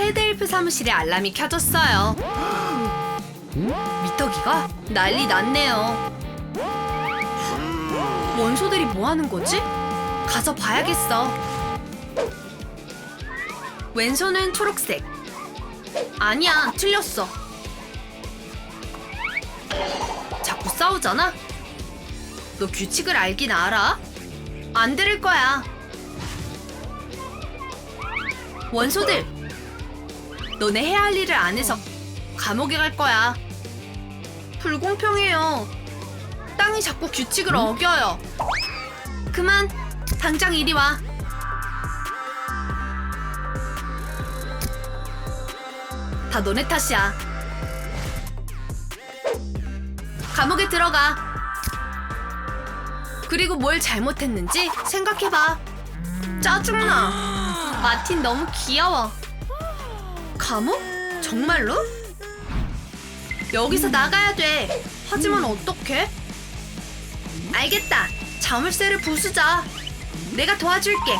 헤드헬프 사무실에 알람이 켜졌어요. 미터기가 난리 났네요. 원소들이 뭐 하는 거지? 가서 봐야겠어. 왼손은 초록색. 아니야, 틀렸어. 자꾸 싸우잖아? 너 규칙을 알긴 알아? 안 들을 거야. 원소들! 너네 해야 할 일을 안 해서 감옥에 갈 거야. 불공평해요. 땅이 자꾸 규칙을 어겨요. 그만! 당장 이리 와. 다 너네 탓이야. 감옥에 들어가. 그리고 뭘 잘못했는지 생각해봐. 짜증나. 마틴 너무 귀여워. 감옥? 정말로? 여기서 나가야 돼. 하지만 어떡해? 알겠다. 자물쇠를 부수자. 내가 도와줄게.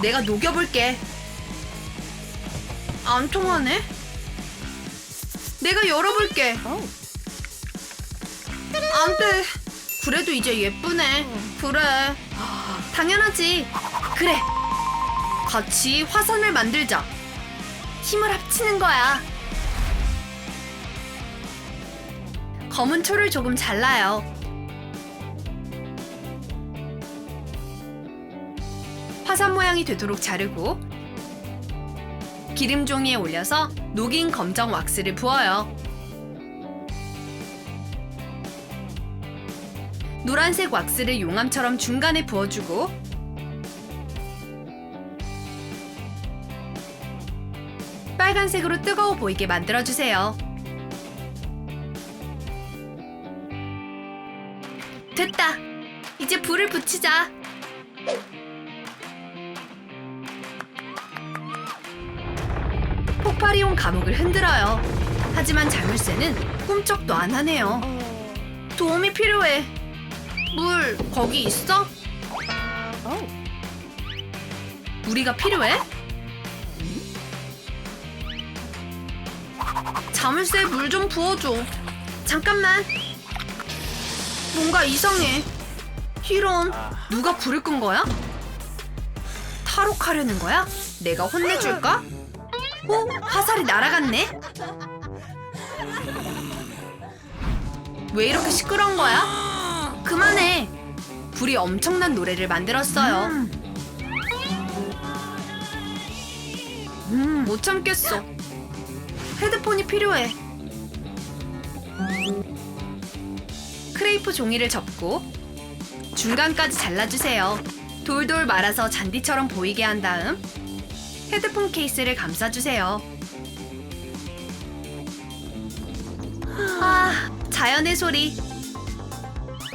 내가 녹여볼게. 안 통하네? 내가 열어볼게. 안 돼. 그래도 이제 예쁘네. 그래. 당연하지. 그래. 같이 화산을 만들자. 힘을 합치는 거야. 검은 초를 조금 잘라요. 화산 모양이 되도록 자르고 기름 종이에 올려서 녹인 검정 왁스를 부어요. 노란색 왁스를 용암처럼 중간에 부어주고 빨간색으로 뜨거워 보이게 만들어주세요. 됐다! 이제 불을 붙이자. 폭발이 온 감옥을 흔들어요. 하지만 자물쇠는 꿈쩍도 안 하네요. 도움이 필요해. 물 거기 있어? 우리가 필요해? 자물쇠에 물 좀 부어줘. 잠깐만. 뭔가 이상해. 이런 누가 불을 끈 거야? 탈옥하려는 거야? 내가 혼내줄까? 어? 화살이 날아갔네? 왜 이렇게 시끄러운 거야? 그만해. 불이 엄청난 노래를 만들었어요. 음, 못 참겠어. 헤드폰이 필요해. 크레이프 종이를 접고 중간까지 잘라주세요. 돌돌 말아서 잔디처럼 보이게 한 다음 헤드폰 케이스를 감싸주세요. 아, 자연의 소리.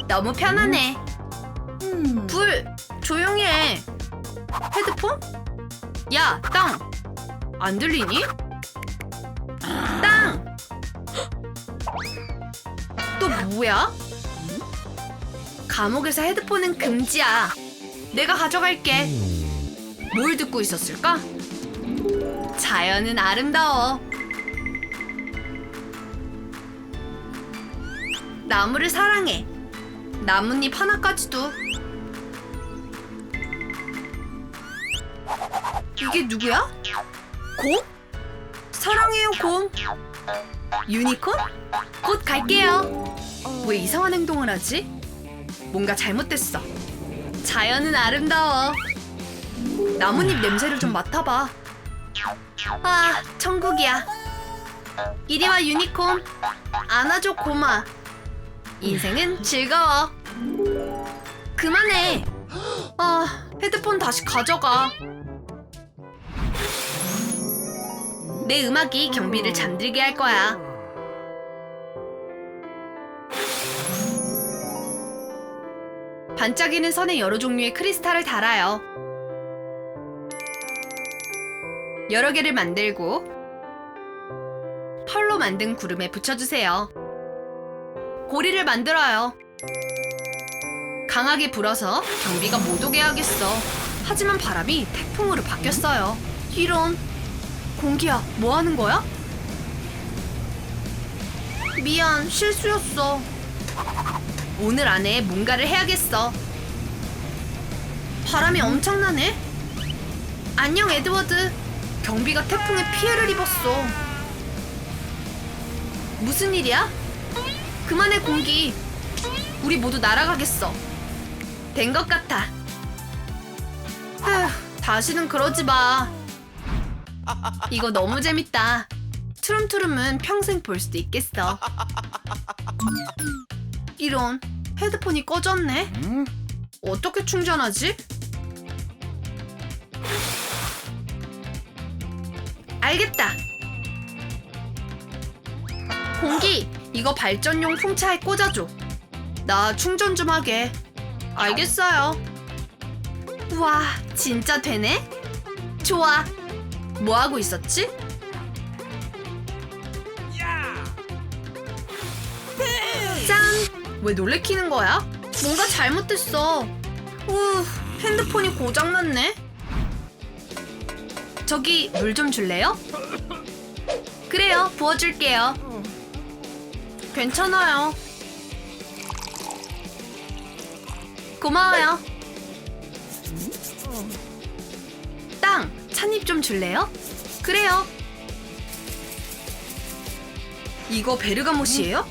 너무 편하네. 불, 조용히 해. 헤드폰? 야, 땅. 안 들리니? 땅! 또 뭐야? 감옥에서 헤드폰은 금지야. 내가 가져갈게. 뭘 듣고 있었을까? 자연은 아름다워. 나무를 사랑해. 나뭇잎 하나까지도. 이게 누구야? 곰? 사랑해요, 곰. 유니콘? 곧 갈게요. 왜 이상한 행동을 하지? 뭔가 잘못됐어. 자연은 아름다워. 나뭇잎 냄새를 좀 맡아봐. 아, 천국이야. 이리 와, 유니콘. 안아줘, 곰아. 인생은 즐거워. 그만해. 아, 헤드폰 다시 가져가. 내 음악이 경비를 잠들게 할 거야. 반짝이는 선에 여러 종류의 크리스탈을 달아요. 여러 개를 만들고 펄로 만든 구름에 붙여주세요. 고리를 만들어요. 강하게 불어서 경비가 못 오게 하겠어. 하지만 바람이 태풍으로 바뀌었어요. 이런. 공기야, 뭐 하는 거야? 미안, 실수였어. 오늘 안에 뭔가를 해야겠어. 바람이 엄청나네. 안녕, 에드워드. 경비가 태풍에 피해를 입었어. 무슨 일이야? 그만해, 공기. 우리 모두 날아가겠어. 된 것 같아. 휴, 다시는 그러지 마. 이거 너무 재밌다. 트름트름은 평생 볼 수도 있겠어. 이런 헤드폰이 꺼졌네. 어떻게 충전하지? 알겠다. 공기, 이거 발전용 풍차에 꽂아줘. 나 충전 좀 하게. 알겠어요. 우와, 진짜 되네? 좋아. 뭐 하고 있었지? 짠! 왜 놀래키는 거야? 뭔가 잘못됐어. 우, 핸드폰이 고장났네. 저기 물 좀 줄래요? 그래요, 부어줄게요. 괜찮아요. 고마워요. 땅, 찬입 좀 줄래요? 그래요. 이거 베르가못이에요?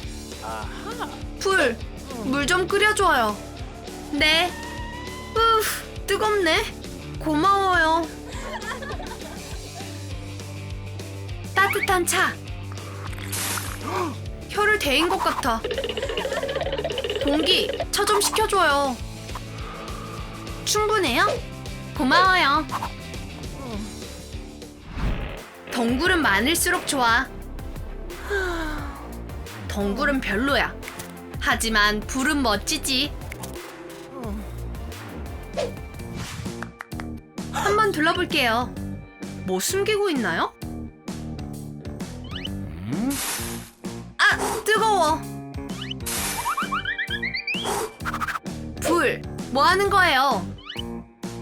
풀, 물 좀 끓여줘요. 네. 우, 뜨겁네. 고마워요. 따뜻한 차. 혀를 대인 것 같아. 공기, 차 좀 시켜줘요. 충분해요? 고마워요. 덩굴은 많을수록 좋아. 덩굴은 별로야. 하지만 불은 멋지지. 한번 둘러볼게요. 뭐 숨기고 있나요? 아, 뜨거워. 불, 뭐 하는 거예요?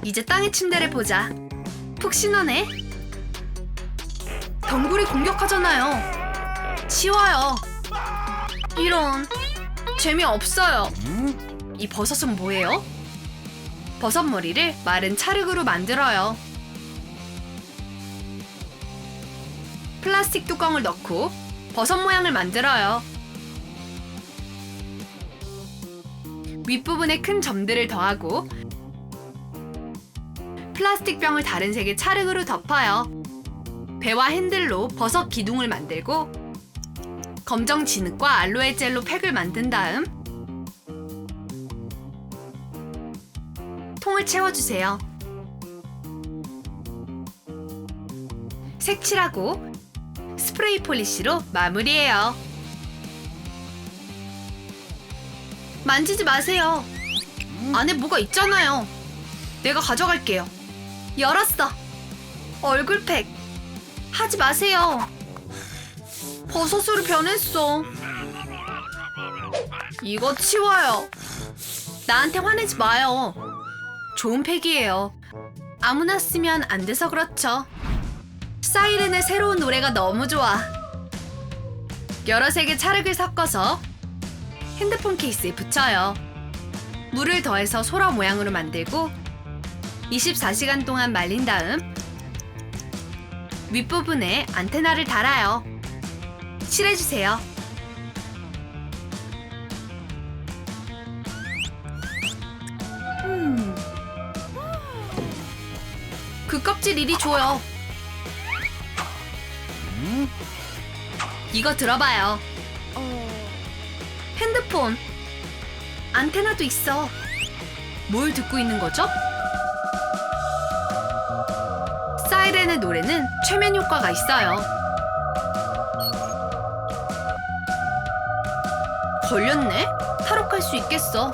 이제 땅의 침대를 보자. 푹 신어네. 덩굴이 공격하잖아요. 치워요. 이런 재미없어요. 이 버섯은 뭐예요? 버섯 머리를 마른 찰흙으로 만들어요. 플라스틱 뚜껑을 넣고 버섯 모양을 만들어요. 윗부분에 큰 점들을 더하고 플라스틱 병을 다른 색의 찰흙으로 덮어요. 배와 핸들로 버섯 기둥을 만들고 검정 진흙과 알로에 젤로 팩을 만든 다음 통을 채워주세요. 색칠하고 스프레이 폴리시로 마무리해요. 만지지 마세요. 안에 뭐가 있잖아요. 내가 가져갈게요. 열었어. 얼굴팩. 하지 마세요. 버섯으로 변했어. 이거 치워요. 나한테 화내지 마요. 좋은 팩이에요. 아무나 쓰면 안 돼서 그렇죠. 사이렌의 새로운 노래가 너무 좋아. 여러 색의 찰흙을 섞어서 핸드폰 케이스에 붙여요. 물을 더해서 소라 모양으로 만들고 24시간 동안 말린 다음 윗부분에 안테나를 달아요. 칠해주세요. 그 껍질 이리 줘요. 이거 들어봐요. 핸드폰. 안테나도 있어. 뭘 듣고 있는 거죠? 사이렌의 노래는 최면 효과가 있어요. 걸렸네? 탈옥할 수 있겠어.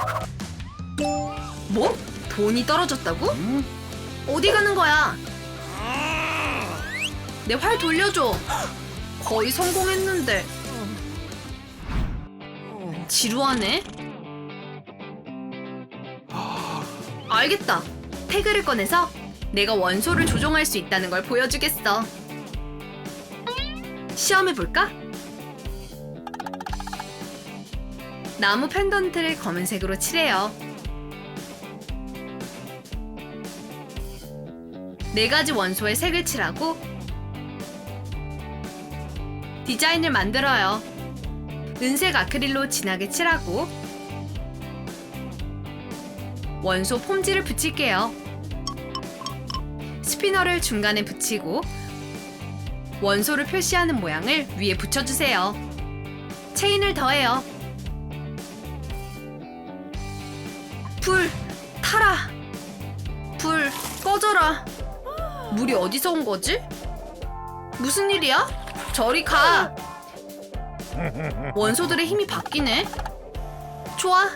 뭐? 돈이 떨어졌다고? 어디 가는 거야? 내 활 돌려줘. 거의 성공했는데. 지루하네. 알겠다. 태그를 꺼내서 내가 원소를 조종할 수 있다는 걸 보여주겠어. 시험해볼까? 나무 펜던트를 검은색으로 칠해요. 네 가지 원소의 색을 칠하고 디자인을 만들어요. 은색 아크릴로 진하게 칠하고 원소 폼지를 붙일게요. 스피너를 중간에 붙이고 원소를 표시하는 모양을 위에 붙여주세요. 체인을 더해요. 불 타라. 불 꺼져라. 물이 어디서 온 거지? 무슨 일이야? 저리 가. 원소들의 힘이 바뀌네. 좋아.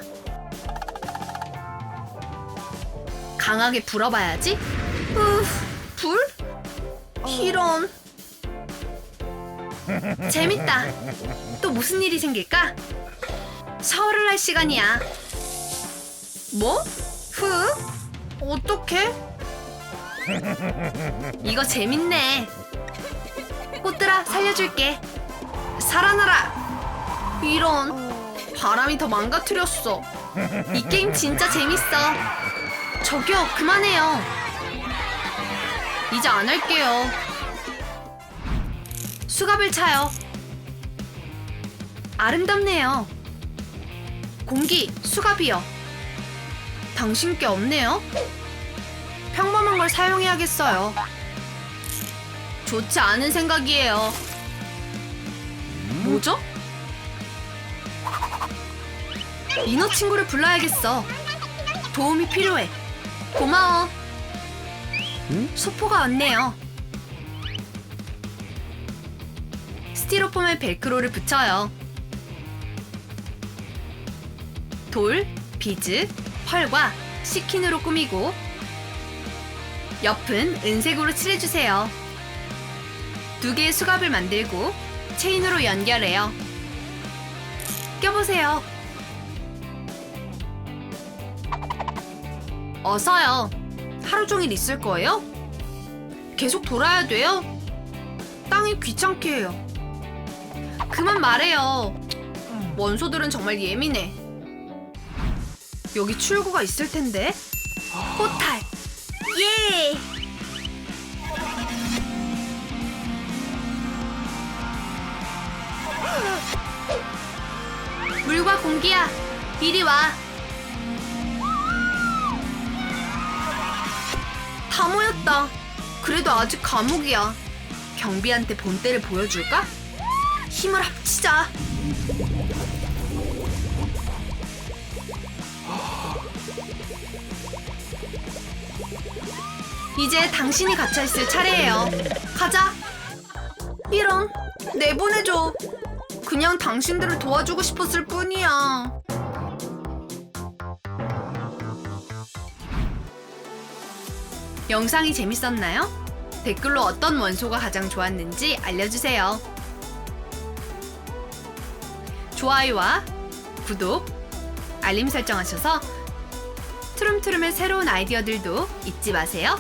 강하게 불어봐야지. 으, 불? 이런. 재밌다. 또 무슨 일이 생길까? 샤워를 할 시간이야. 뭐? 후? 어떡해? 이거 재밌네. 꽃들아, 살려줄게. 살아나라. 이런. 바람이 더 망가뜨렸어. 이 게임 진짜 재밌어. 저기요, 그만해요. 이제 안 할게요. 수갑을 차요. 아름답네요. 공기, 수갑이요. 당신 게 없네요. 평범한 걸 사용해야겠어요. 좋지 않은 생각이에요. 뭐죠? 인어 친구를 불러야겠어. 도움이 필요해. 고마워. 소포가 왔네요. 스티로폼에 벨크로를 붙여요. 돌, 비즈, 펄과 시킨으로 꾸미고 옆은 은색으로 칠해주세요. 두 개의 수갑을 만들고 체인으로 연결해요. 껴보세요. 어서요. 하루 종일 있을 거예요? 계속 돌아야 돼요? 땅이 귀찮게 해요. 그만 말해요. 원소들은 정말 예민해. 여기 출구가 있을 텐데. 포탈. 예! 물과 공기야, 이리 와. 다 모였다. 그래도 아직 감옥이야. 경비한테 본때를 보여줄까? 힘을 합치자. 이제 당신이 갇혀있을 차례예요. 가자. 이런, 내보내줘. 그냥 당신들을 도와주고 싶었을 뿐이야. 영상이 재밌었나요? 댓글로 어떤 원소가 가장 좋았는지 알려주세요. 좋아요와 구독, 알림 설정하셔서 트름트름의 새로운 아이디어들도 잊지 마세요.